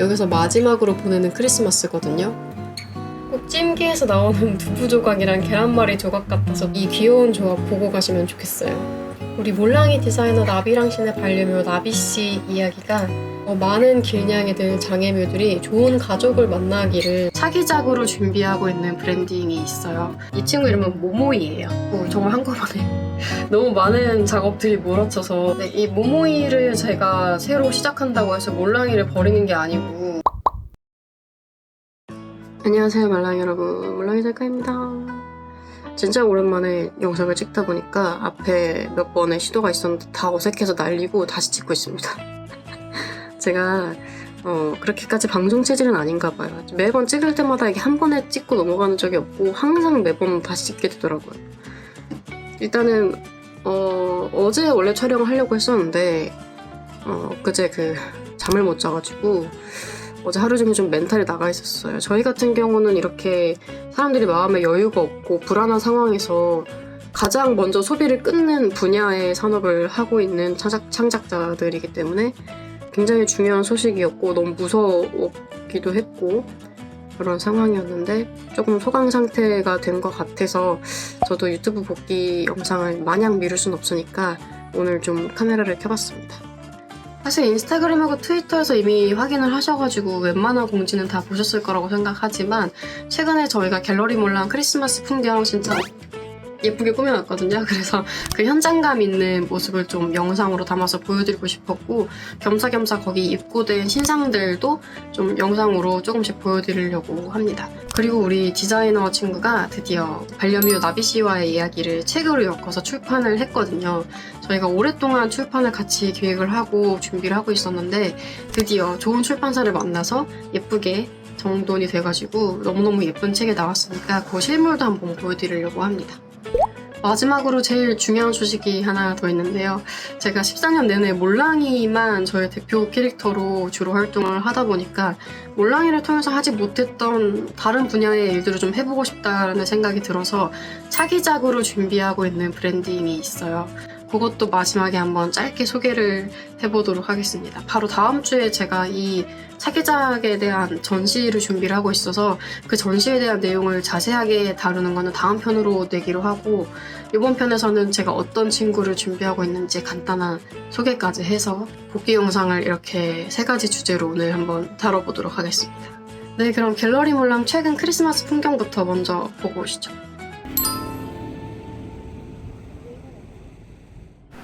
여기서 마지막으로 보내는 크리스마스거든요. 꼭 찜기에서 나오는 두부 조각이랑 계란말이 조각 같아서 이 귀여운 조합 보고 가시면 좋겠어요. 우리 몰랑이 디자이너 나비랑 신의 반려묘 나비 씨 이야기가 어, 많은 길냥이 들 장애묘들이 좋은 가족을 만나기를 차기작으로 준비하고 있는 브랜딩이 있어요. 이 친구 이름은 모모이예요. 어, 정말 한꺼번에 너무 많은 작업들이 몰아쳐서. 네, 이 모모이를 제가 새로 시작한다고 해서 몰랑이를 버리는 게 아니고. 안녕하세요 말랑이 여러분. 몰랑이 작가입니다. 진짜 오랜만에 영상을 찍다 보니까 앞에 몇 번의 시도가 있었는데 다 어색해서 날리고 다시 찍고 있습니다 제가 어, 그렇게까지 방송 체질은 아닌가 봐요 매번 찍을 때마다 이게 한 번에 찍고 넘어가는 적이 없고 항상 매번 다시 찍게 되더라고요 일단은 어, 어제 원래 촬영을 하려고 했었는데 어, 그제 그 잠을 못 자가지고 어제 하루 종일 좀 멘탈이 나가 있었어요. 저희 같은 경우는 이렇게 사람들이 마음에 여유가 없고 불안한 상황에서 가장 먼저 소비를 끊는 분야의 산업을 하고 있는 창작, 창작자들이기 때문에 굉장히 중요한 소식이었고 너무 무서웠기도 했고 그런 상황이었는데 조금 소강 상태가 된 것 같아서 저도 유튜브 복귀 영상을 마냥 미룰 순 없으니까 오늘 좀 카메라를 켜봤습니다. 사실 인스타그램하고 트위터에서 이미 확인을 하셔가지고 웬만한 공지는 다 보셨을 거라고 생각하지만 최근에 저희가 갤러리 몰랑 크리스마스 풍경 진짜 예쁘게 꾸며놨거든요. 그래서 그 현장감 있는 모습을 좀 영상으로 담아서 보여드리고 싶었고 겸사겸사 거기 입고된 신상들도 좀 영상으로 조금씩 보여드리려고 합니다. 그리고 우리 디자이너 친구가 드디어 반려묘 나비 씨와의 이야기를 책으로 엮어서 출판을 했거든요. 저희가 오랫동안 출판을 같이 기획을 하고 준비를 하고 있었는데 드디어 좋은 출판사를 만나서 예쁘게 정돈이 돼가지고 너무너무 예쁜 책이 나왔으니까 그 실물도 한번 보여드리려고 합니다. 마지막으로 제일 중요한 소식이 하나 더 있는데요. 제가 14년 내내 몰랑이만 저의 대표 캐릭터로 주로 활동을 하다 보니까 몰랑이를 통해서 하지 못했던 다른 분야의 일들을 좀 해보고 싶다는 생각이 들어서 차기작으로 준비하고 있는 브랜딩이 있어요. 그것도 마지막에 한번 짧게 소개를 해보도록 하겠습니다. 바로 다음 주에 제가 이 차기작에 대한 전시를 준비를 하고 있어서 그 전시에 대한 내용을 자세하게 다루는 거는 다음 편으로 내기로 하고 이번 편에서는 제가 어떤 친구를 준비하고 있는지 간단한 소개까지 해서 복귀 영상을 이렇게 세 가지 주제로 오늘 한번 다뤄보도록 하겠습니다. 네, 그럼 갤러리 몰랑 최근 크리스마스 풍경부터 먼저 보고 오시죠.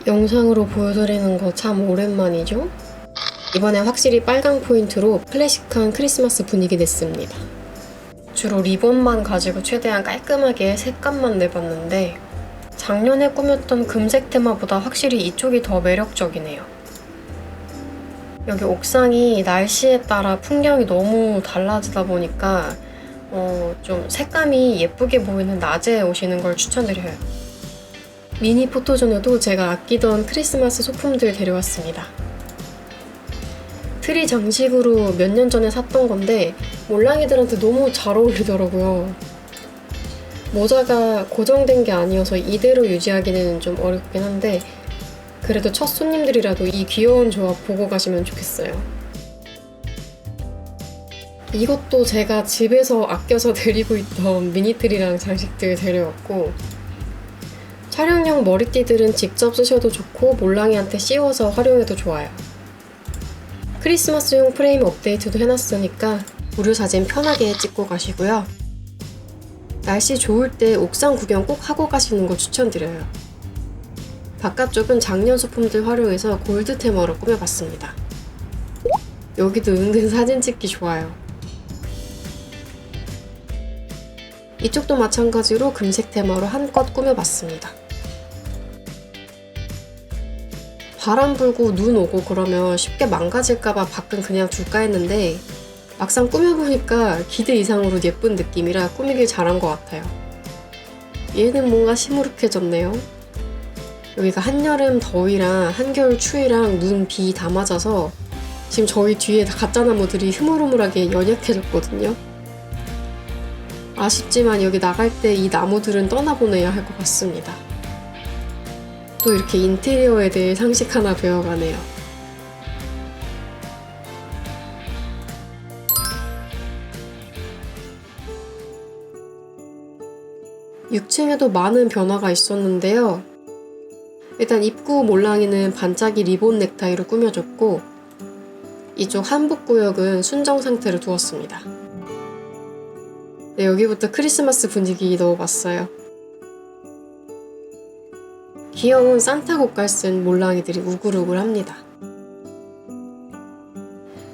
영상으로 보여드리는 거 참 오랜만이죠? 이번에 확실히 빨강 포인트로 클래식한 크리스마스 분위기 냈습니다. 주로 리본만 가지고 최대한 깔끔하게 색감만 내봤는데 작년에 꾸몄던 금색 테마보다 확실히 이쪽이 더 매력적이네요. 여기 옥상이 날씨에 따라 풍경이 너무 달라지다 보니까 어, 좀 색감이 예쁘게 보이는 낮에 오시는 걸 추천드려요. 미니 포토존에도 제가 아끼던 크리스마스 소품들 데려왔습니다. 트리 장식으로 몇 년 전에 샀던 건데 몰랑이들한테 너무 잘 어울리더라고요. 모자가 고정된 게 아니어서 이대로 유지하기는 좀 어렵긴 한데 그래도 첫 손님들이라도 이 귀여운 조합 보고 가시면 좋겠어요. 이것도 제가 집에서 아껴서 드리고 있던 미니트리랑 장식들 데려왔고 촬영용 머리띠들은 직접 쓰셔도 좋고 몰랑이한테 씌워서 활용해도 좋아요. 크리스마스용 프레임 업데이트도 해놨으니까 무료 사진 편하게 찍고 가시고요. 날씨 좋을 때 옥상 구경 꼭 하고 가시는 거 추천드려요. 바깥쪽은 작년 소품들 활용해서 골드 테마로 꾸며봤습니다. 여기도 은근 사진 찍기 좋아요. 이쪽도 마찬가지로 금색 테마로 한껏 꾸며봤습니다. 바람 불고 눈 오고 그러면 쉽게 망가질까봐 밖은 그냥 둘까 했는데 막상 꾸며보니까 기대 이상으로 예쁜 느낌이라 꾸미길 잘한 것 같아요. 얘는 뭔가 시무룩해졌네요. 여기가 한여름 더위랑 한겨울 추위랑 눈, 비 다 맞아서 지금 저희 뒤에 가짜나무들이 흐물흐물하게 연약해졌거든요. 아쉽지만 여기 나갈 때 이 나무들은 떠나보내야 할 것 같습니다. 또 이렇게 인테리어에 대해 상식 하나 배워가네요. 6층에도 많은 변화가 있었는데요. 일단 입구 몰랑이는 반짝이 리본 넥타이로 꾸며졌고, 이쪽 한복 구역은 순정 상태로 두었습니다. 네, 여기부터 크리스마스 분위기 넣어봤어요. 귀여운 산타 고깔 쓴 몰랑이들이 우글우글 합니다.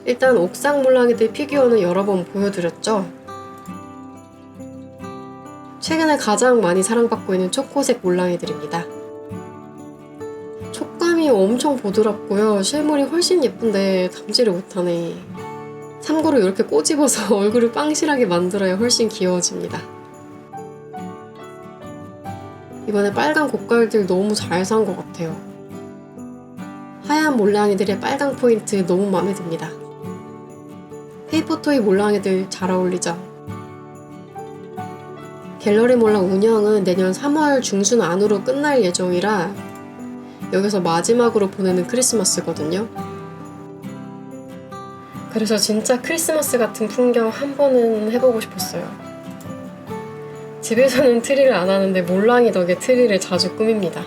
일단 옥상 몰랑이들 피규어는 여러 번 보여드렸죠. 최근에 가장 많이 사랑받고 있는 초코색 몰랑이들입니다. 촉감이 엄청 부드럽고요. 실물이 훨씬 예쁜데 담지를 못하네. 참고로 이렇게 꼬집어서 얼굴을 빵실하게 만들어야 훨씬 귀여워집니다. 이번에 빨간 고깔들 너무 잘 산 것 같아요. 하얀 몰랑이들의 빨강 포인트 너무 마음에 듭니다. 페이퍼토이 몰랑이들 잘 어울리죠? 갤러리 몰랑 운영은 내년 3월 중순 안으로 끝날 예정이라 여기서 마지막으로 보내는 크리스마스거든요. 그래서 진짜 크리스마스 같은 풍경 한 번은 해보고 싶었어요. 집에서는 트리를 안 하는데 몰랑이 덕에 트리를 자주 꾸밉니다.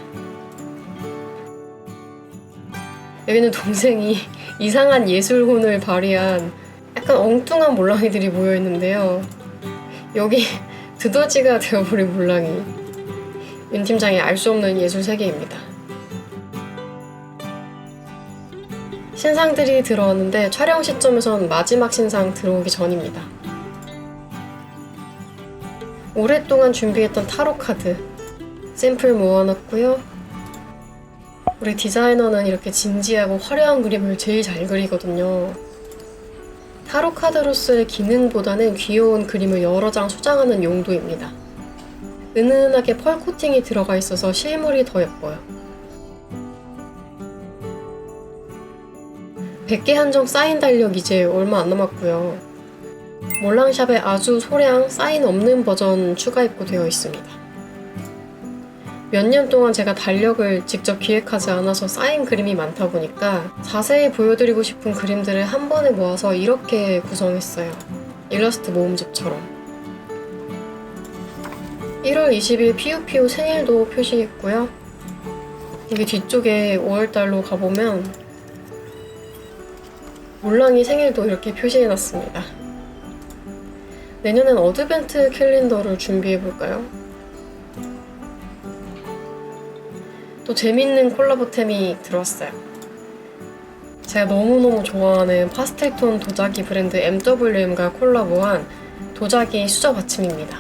여기는 동생이 이상한 예술혼을 발휘한 약간 엉뚱한 몰랑이들이 모여 있는데요. 여기 두더지가 되어버린 몰랑이. 윤 팀장이 알수 없는 예술 세계입니다. 신상들이 들어왔는데 촬영 시점에선 마지막 신상 들어오기 전입니다. 오랫동안 준비했던 타로 카드 샘플 모아놨고요. 우리 디자이너는 이렇게 진지하고 화려한 그림을 제일 잘 그리거든요. 타로 카드로서의 기능보다는 귀여운 그림을 여러 장 소장하는 용도입니다. 은은하게 펄 코팅이 들어가 있어서 실물이 더 예뻐요. 100개 한정 사인 달력 이제 얼마 안 남았고요. 몰랑샵에 아주 소량 사인 없는 버전 추가 입고되어 있습니다. 몇 년 동안 제가 달력을 직접 기획하지 않아서 쌓인 그림이 많다 보니까 자세히 보여드리고 싶은 그림들을 한 번에 모아서 이렇게 구성했어요. 일러스트 모음집처럼. 1월 20일 피우피우 생일도 표시했고요. 여기 뒤쪽에 5월달로 가보면 몰랑이 생일도 이렇게 표시해놨습니다. 내년엔 어드벤트 캘린더를 준비해볼까요? 또 재밌는 콜라보템이 들어왔어요. 제가 너무너무 좋아하는 파스텔톤 도자기 브랜드 MWM과 콜라보한 도자기 수저 받침입니다.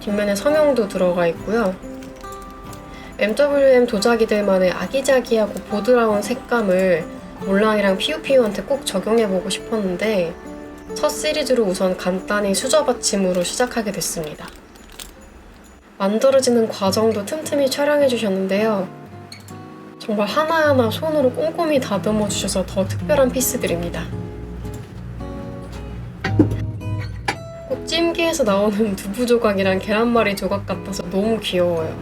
뒷면에 성형도 들어가 있고요. MWM 도자기들만의 아기자기하고 보드라운 색감을 몰랑이랑 피우피우한테 꼭 적용해보고 싶었는데 첫 시리즈로 우선 간단히 수저 받침으로 시작하게 됐습니다. 만들어지는 과정도 틈틈이 촬영해 주셨는데요. 정말 하나하나 손으로 꼼꼼히 다듬어 주셔서 더 특별한 피스들입니다. 꼭 찜기에서 나오는 두부 조각이랑 계란말이 조각 같아서 너무 귀여워요.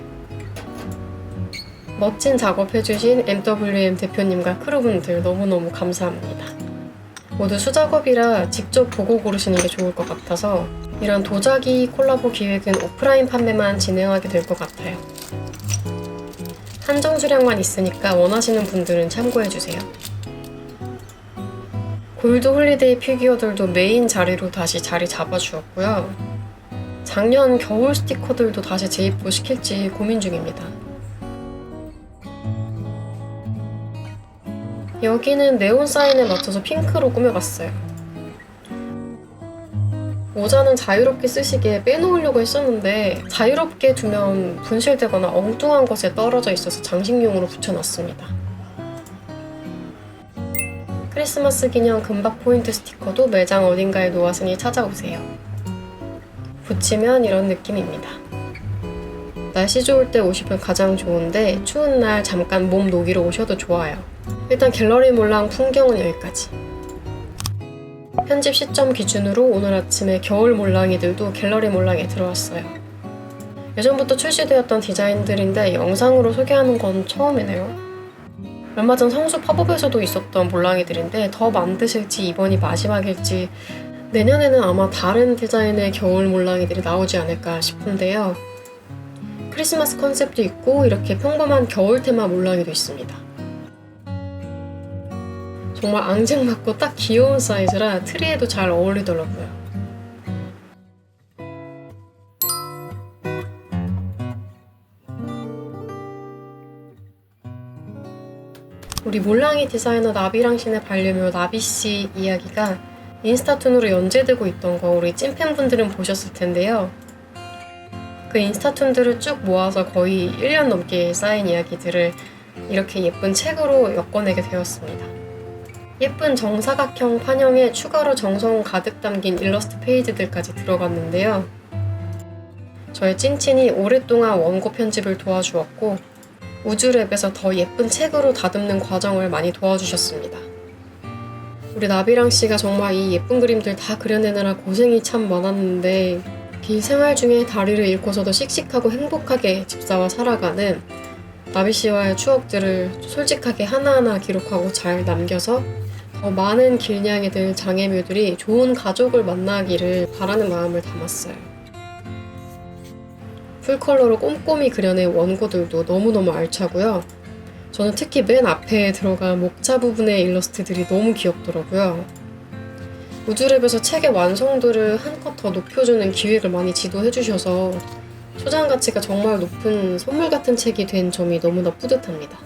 멋진 작업해주신 MWM 대표님과 크루분들 너무너무 감사합니다. 모두 수작업이라 직접 보고 고르시는 게 좋을 것 같아서 이런 도자기 콜라보 기획은 오프라인 판매만 진행하게 될 것 같아요. 한정 수량만 있으니까 원하시는 분들은 참고해주세요. 골드 홀리데이 피규어들도 메인 자리로 다시 자리 잡아주었고요. 작년 겨울 스티커들도 다시 재입고 시킬지 고민 중입니다. 여기는 네온 사인에 맞춰서 핑크로 꾸며봤어요. 모자는 자유롭게 쓰시기에 빼놓으려고 했었는데 자유롭게 두면 분실되거나 엉뚱한 것에 떨어져 있어서 장식용으로 붙여놨습니다. 크리스마스 기념 금박 포인트 스티커도 매장 어딘가에 놓았으니 찾아오세요. 붙이면 이런 느낌입니다. 날씨 좋을 때 오시면 가장 좋은데 추운 날 잠깐 몸 녹이러 오셔도 좋아요. 일단 갤러리 몰랑 풍경은 여기까지. 편집 시점 기준으로 오늘 아침에 겨울 몰랑이들도 갤러리 몰랑에 들어왔어요. 예전부터 출시되었던 디자인들인데 영상으로 소개하는 건 처음이네요. 얼마 전 성수 팝업에서도 있었던 몰랑이들인데 더 만드실지 이번이 마지막일지 내년에는 아마 다른 디자인의 겨울 몰랑이들이 나오지 않을까 싶은데요. 크리스마스 컨셉도 있고 이렇게 평범한 겨울 테마 몰랑이도 있습니다. 정말 앙증맞고 딱 귀여운 사이즈라 트리에도 잘 어울리더라고요. 우리 몰랑이 디자이너 나비랑 신의 반려묘 나비 씨 이야기가 인스타툰으로 연재되고 있던 거 우리 찐팬분들은 보셨을 텐데요. 그 인스타툰들을 쭉 모아서 거의 1년 넘게 쌓인 이야기들을 이렇게 예쁜 책으로 엮어내게 되었습니다. 예쁜 정사각형 판형에 추가로 정성 가득 담긴 일러스트 페이지들까지 들어갔는데요. 저의 찐친이 오랫동안 원고 편집을 도와주었고 우주랩에서 더 예쁜 책으로 다듬는 과정을 많이 도와주셨습니다. 우리 나비랑 씨가 정말 이 예쁜 그림들 다 그려내느라 고생이 참 많았는데 긴 생활 중에 다리를 잃고서도 씩씩하고 행복하게 집사와 살아가는 나비 씨와의 추억들을 솔직하게 하나하나 기록하고 잘 남겨서 더 많은 길냥이 들 장애묘들이 좋은 가족을 만나기를 바라는 마음을 담았어요. 풀컬러로 꼼꼼히 그려낸 원고들도 너무너무 알차고요. 저는 특히 맨 앞에 들어간 목차 부분의 일러스트들이 너무 귀엽더라고요. 우주랩에서 책의 완성도를 한껏 더 높여주는 기획을 많이 지도해 주셔서 소장 가치가 정말 높은 선물 같은 책이 된 점이 너무나 뿌듯합니다.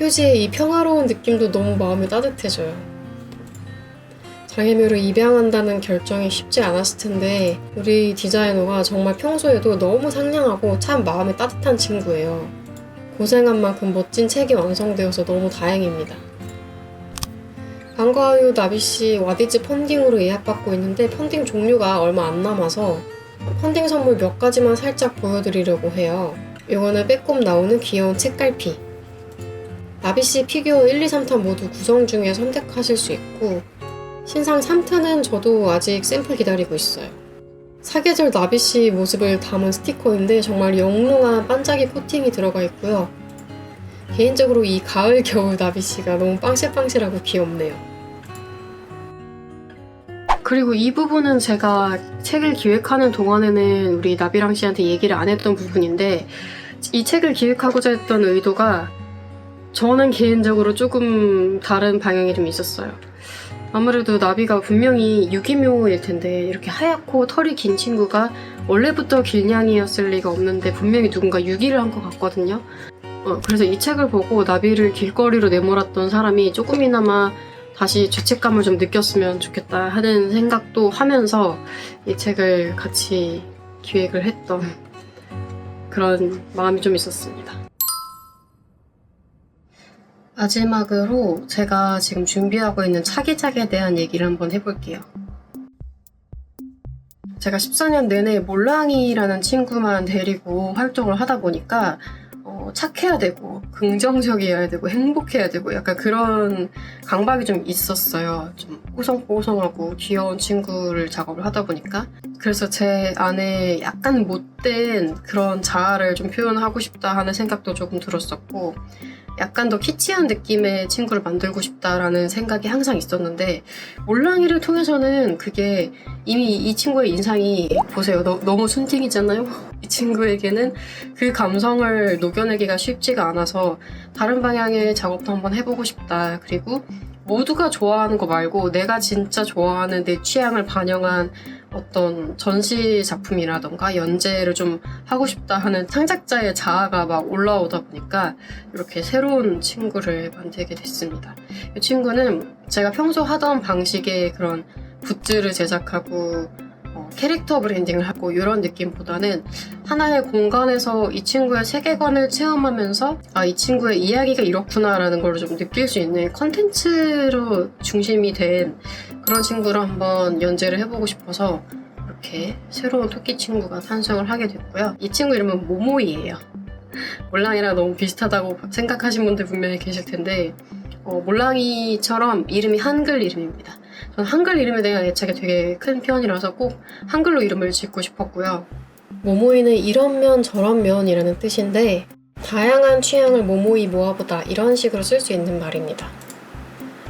표지의 이 평화로운 느낌도 너무 마음이 따뜻해져요. 장애묘를 입양한다는 결정이 쉽지 않았을 텐데 우리 디자이너가 정말 평소에도 너무 상냥하고 참 마음이 따뜻한 친구예요. 고생한 만큼 멋진 책이 완성되어서 너무 다행입니다. 방과후 나비씨 와디즈 펀딩으로 예약받고 있는데 펀딩 종류가 얼마 안 남아서 펀딩 선물 몇 가지만 살짝 보여드리려고 해요. 이거는 빼꼼 나오는 귀여운 책갈피. 나비씨 피규어 1, 2, 3탄 모두 구성 중에 선택하실 수 있고 신상 3탄은 저도 아직 샘플 기다리고 있어요. 사계절 나비씨 모습을 담은 스티커인데 정말 영롱한 반짝이 코팅이 들어가 있고요. 개인적으로 이 가을 겨울 나비씨가 너무 빵실빵실하고 귀엽네요. 그리고 이 부분은 제가 책을 기획하는 동안에는 우리 나비랑 씨한테 얘기를 안 했던 부분인데 이 책을 기획하고자 했던 의도가 저는 개인적으로 조금 다른 방향이 좀 있었어요. 아무래도 나비가 분명히 유기묘일 텐데 이렇게 하얗고 털이 긴 친구가 원래부터 길냥이였을 리가 없는데 분명히 누군가 유기를 한 것 같거든요. 어, 그래서 이 책을 보고 나비를 길거리로 내몰았던 사람이 조금이나마 다시 죄책감을 좀 느꼈으면 좋겠다 하는 생각도 하면서 이 책을 같이 기획을 했던 그런 마음이 좀 있었습니다. 마지막으로 제가 지금 준비하고 있는 차기작에 대한 얘기를 한번 해볼게요. 제가 14년 내내 몰랑이라는 친구만 데리고 활동을 하다 보니까 어, 착해야 되고 긍정적이어야 되고 행복해야 되고 약간 그런 강박이 좀 있었어요. 좀 뽀송뽀송하고 귀여운 친구를 작업을 하다 보니까 그래서 제 안에 약간 못된 그런 자아를 좀 표현하고 싶다 하는 생각도 조금 들었었고 약간 더 키치한 느낌의 친구를 만들고 싶다라는 생각이 항상 있었는데 몰랑이를 통해서는 그게 이미 이 친구의 인상이 보세요 너, 너무 순팅이잖아요? 이 친구에게는 그 감성을 녹여내기가 쉽지가 않아서 다른 방향의 작업도 한번 해보고 싶다. 그리고 모두가 좋아하는 거 말고 내가 진짜 좋아하는 내 취향을 반영한 어떤 전시 작품이라던가 연재를 좀 하고 싶다 하는 창작자의 자아가 막 올라오다 보니까 이렇게 새로운 친구를 만들게 됐습니다. 이 친구는 제가 평소 하던 방식의 그런 굿즈를 제작하고 어, 캐릭터 브랜딩을 하고 이런 느낌보다는 하나의 공간에서 이 친구의 세계관을 체험하면서 아, 이 친구의 이야기가 이렇구나라는 걸 좀 느낄 수 있는 컨텐츠로 중심이 된 그런 친구를 한번 연재를 해보고 싶어서 이렇게 새로운 토끼 친구가 탄생을 하게 됐고요. 이 친구 이름은 모모이예요. 몰랑이랑 너무 비슷하다고 생각하신 분들 분명히 계실 텐데 어, 몰랑이처럼 이름이 한글 이름입니다. 저는 한글 이름에 대한 애착이 되게 큰 편이라서 꼭 한글로 이름을 짓고 싶었고요. 모모이는 이런 면 저런 면이라는 뜻인데 다양한 취향을 모모이 모아보다 이런 식으로 쓸 수 있는 말입니다.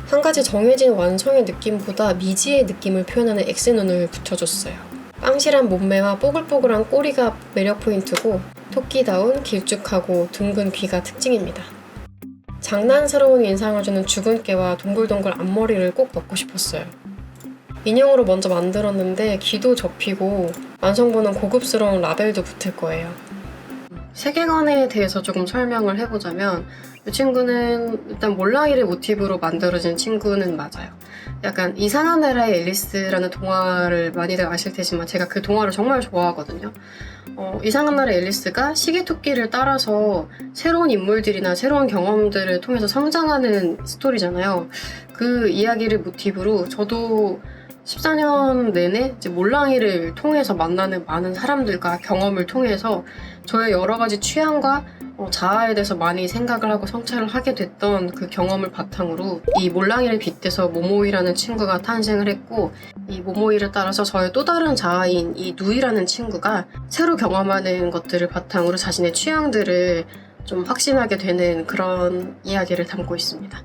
한 가지 정해진 완성의 느낌보다 미지의 느낌을 표현하는 X눈을 붙여줬어요. 빵실한 몸매와 뽀글뽀글한 꼬리가 매력 포인트고 토끼다운 길쭉하고 둥근 귀가 특징입니다. 장난스러운 인상을 주는 주근깨와 동글동글 앞머리를 꼭 넣고 싶었어요. 인형으로 먼저 만들었는데 귀도 접히고 완성본은 고급스러운 라벨도 붙을 거예요. 세계관에 대해서 조금 설명을 해보자면 이 친구는 일단 몰랑이를 모티브로 만들어진 친구는 맞아요. 약간 이상한 나라의 앨리스라는 동화를 많이들 아실 테지만 제가 그 동화를 정말 좋아하거든요. 어, 이상한 나라의 앨리스가 시계토끼를 따라서 새로운 인물들이나 새로운 경험들을 통해서 성장하는 스토리잖아요. 그 이야기를 모티브로 저도 14년 내내 이제 몰랑이를 통해서 만나는 많은 사람들과 경험을 통해서 저의 여러 가지 취향과 어, 자아에 대해서 많이 생각을 하고 성찰을 하게 됐던 그 경험을 바탕으로 이 몰랑이를 빗대서 모모이라는 친구가 탄생을 했고 이 모모이를 따라서 저의 또 다른 자아인 이 누이라는 친구가 새로 경험하는 것들을 바탕으로 자신의 취향들을 좀 확신하게 되는 그런 이야기를 담고 있습니다.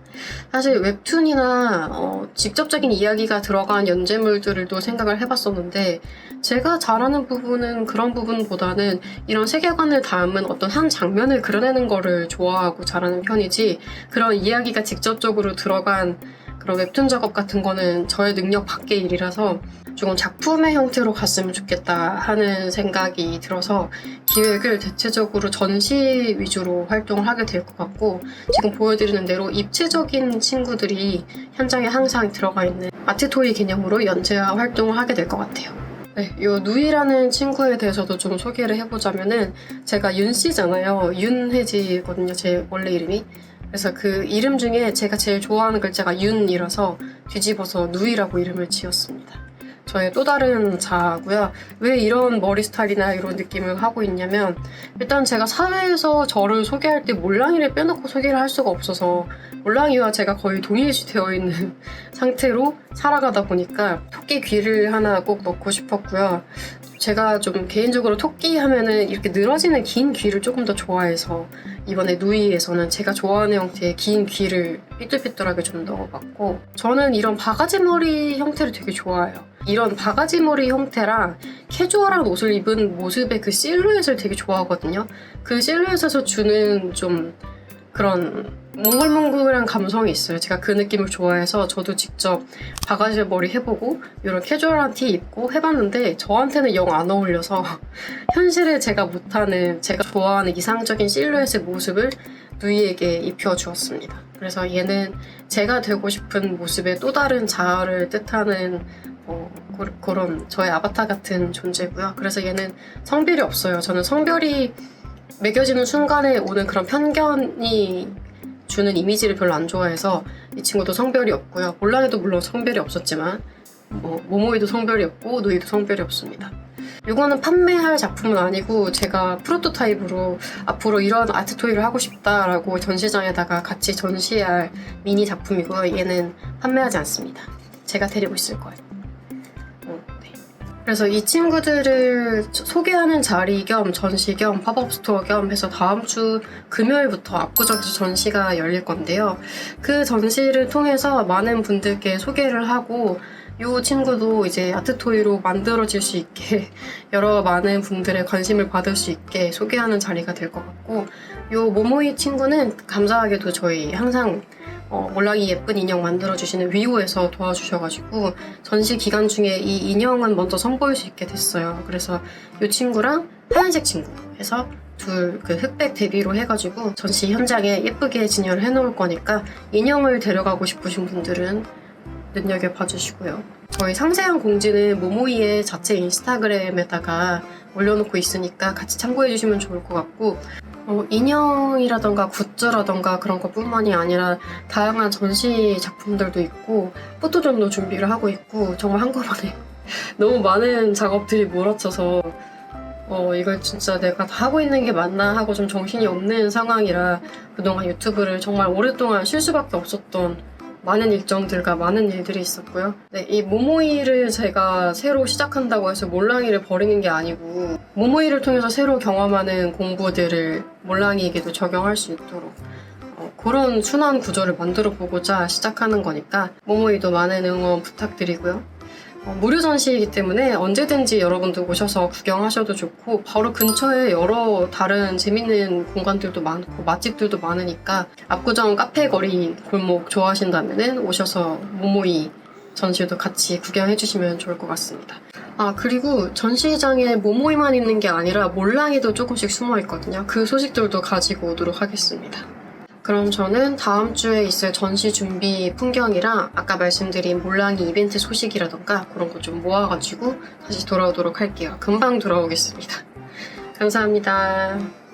사실 웹툰이나 어, 직접적인 이야기가 들어간 연재물들을 또 생각을 해봤었는데 제가 잘하는 부분은 그런 부분보다는 이런 세계관을 담은 어떤 한 장면을 그려내는 거를 좋아하고 잘하는 편이지 그런 이야기가 직접적으로 들어간 그런 웹툰 작업 같은 거는 저의 능력 밖의 일이라서 조금 작품의 형태로 갔으면 좋겠다 하는 생각이 들어서 기획을 대체적으로 전시 위주로 활동을 하게 될 것 같고 지금 보여드리는 대로 입체적인 친구들이 현장에 항상 들어가 있는 아트토이 개념으로 연재와 활동을 하게 될 것 같아요. 네, 요 누이라는 친구에 대해서도 좀 소개를 해보자면은 제가 윤 씨잖아요. 윤혜지거든요. 제 원래 이름이. 그래서 그 이름 중에 제가 제일 좋아하는 글자가 윤이라서 뒤집어서 누이라고 이름을 지었습니다. 저의 또 다른 자아고요. 왜 이런 머리 스타일이나 이런 느낌을 하고 있냐면 일단 제가 사회에서 저를 소개할 때 몰랑이를 빼놓고 소개를 할 수가 없어서 몰랑이와 제가 거의 동일시 되어 있는 상태로 살아가다 보니까 토끼 귀를 하나 꼭 넣고 싶었고요. 제가 좀 개인적으로 토끼 하면은 이렇게 늘어지는 긴 귀를 조금 더 좋아해서 이번에 누이에서는 제가 좋아하는 형태의 긴 귀를 삐뚤삐뚤하게 좀 넣어봤고 저는 이런 바가지 머리 형태를 되게 좋아해요. 이런 바가지 머리 형태랑 캐주얼한 옷을 입은 모습의 그 실루엣을 되게 좋아하거든요. 그 실루엣에서 주는 좀 그런 몽글몽글한 감성이 있어요. 제가 그 느낌을 좋아해서 저도 직접 바가지 머리 해보고 이런 캐주얼한 티 입고 해봤는데 저한테는 영 안 어울려서 현실에 제가 못하는 제가 좋아하는 이상적인 실루엣의 모습을 누이에게 입혀주었습니다. 그래서 얘는 제가 되고 싶은 모습의 또 다른 자아를 뜻하는 어, 그- 그런 저의 아바타 같은 존재고요. 그래서 얘는 성별이 없어요. 저는 성별이 매겨지는 순간에 오는 그런 편견이 주는 이미지를 별로 안 좋아해서 이 친구도 성별이 없고요. 몰랑이도 물론 성별이 없었지만 뭐 모모이도 성별이 없고 누이도 성별이 없습니다. 이거는 판매할 작품은 아니고 제가 프로토타입으로 앞으로 이런 아트 토이를 하고 싶다라고 전시장에다가 같이 전시할 미니 작품이고요. 얘는 판매하지 않습니다. 제가 데리고 있을 거예요. 어, 네. 그래서 이 친구들을 소개하는 자리 겸 전시 겸 팝업 스토어 겸 해서 다음 주 금요일부터 압구정에서 전시가 열릴 건데요. 그 전시를 통해서 많은 분들께 소개를 하고 이 친구도 이제 아트토이로 만들어질 수 있게 여러 많은 분들의 관심을 받을 수 있게 소개하는 자리가 될 것 같고 이 모모이 친구는 감사하게도 저희 항상 어, 몰랑이 예쁜 인형 만들어주시는 위호에서 도와주셔가지고 전시 기간 중에 이 인형은 먼저 선보일 수 있게 됐어요. 그래서 이 친구랑 하얀색 친구 해서 둘 그 흑백 대비로 해가지고 전시 현장에 예쁘게 진열을 해놓을 거니까 인형을 데려가고 싶으신 분들은 눈여겨봐 주시고요. 저희 상세한 공지는 모모이의 자체 인스타그램에다가 올려놓고 있으니까 같이 참고해 주시면 좋을 것 같고 어, 인형이라던가 굿즈라던가 그런 것뿐만이 아니라 다양한 전시 작품들도 있고 포토존도 준비를 하고 있고 정말 한꺼번에 너무 많은 작업들이 몰아쳐서 어, 이걸 진짜 내가 다 하고 있는 게 맞나 하고 좀 정신이 없는 상황이라 그동안 유튜브를 정말 오랫동안 쉴 수밖에 없었던 많은 일정들과 많은 일들이 있었고요. 네, 이 모모이를 제가 새로 시작한다고 해서 몰랑이를 버리는 게 아니고 모모이를 통해서 새로 경험하는 공부들을 몰랑이에게도 적용할 수 있도록 어, 그런 순환 구조를 만들어 보고자 시작하는 거니까 모모이도 많은 응원 부탁드리고요. 어, 무료 전시이기 때문에 언제든지 여러분들 오셔서 구경하셔도 좋고 바로 근처에 여러 다른 재밌는 공간들도 많고 맛집들도 많으니까 압구정 카페 거리 골목 좋아하신다면 오셔서 모모이 전시도 같이 구경해 주시면 좋을 것 같습니다. 아 그리고 전시장에 모모이만 있는 게 아니라 몰랑이도 조금씩 숨어 있거든요. 그 소식들도 가지고 오도록 하겠습니다. 그럼 저는 다음 주에 있을 전시 준비 풍경이랑 아까 말씀드린 몰랑이 이벤트 소식이라던가 그런 거 좀 모아가지고 다시 돌아오도록 할게요. 금방 돌아오겠습니다. 감사합니다.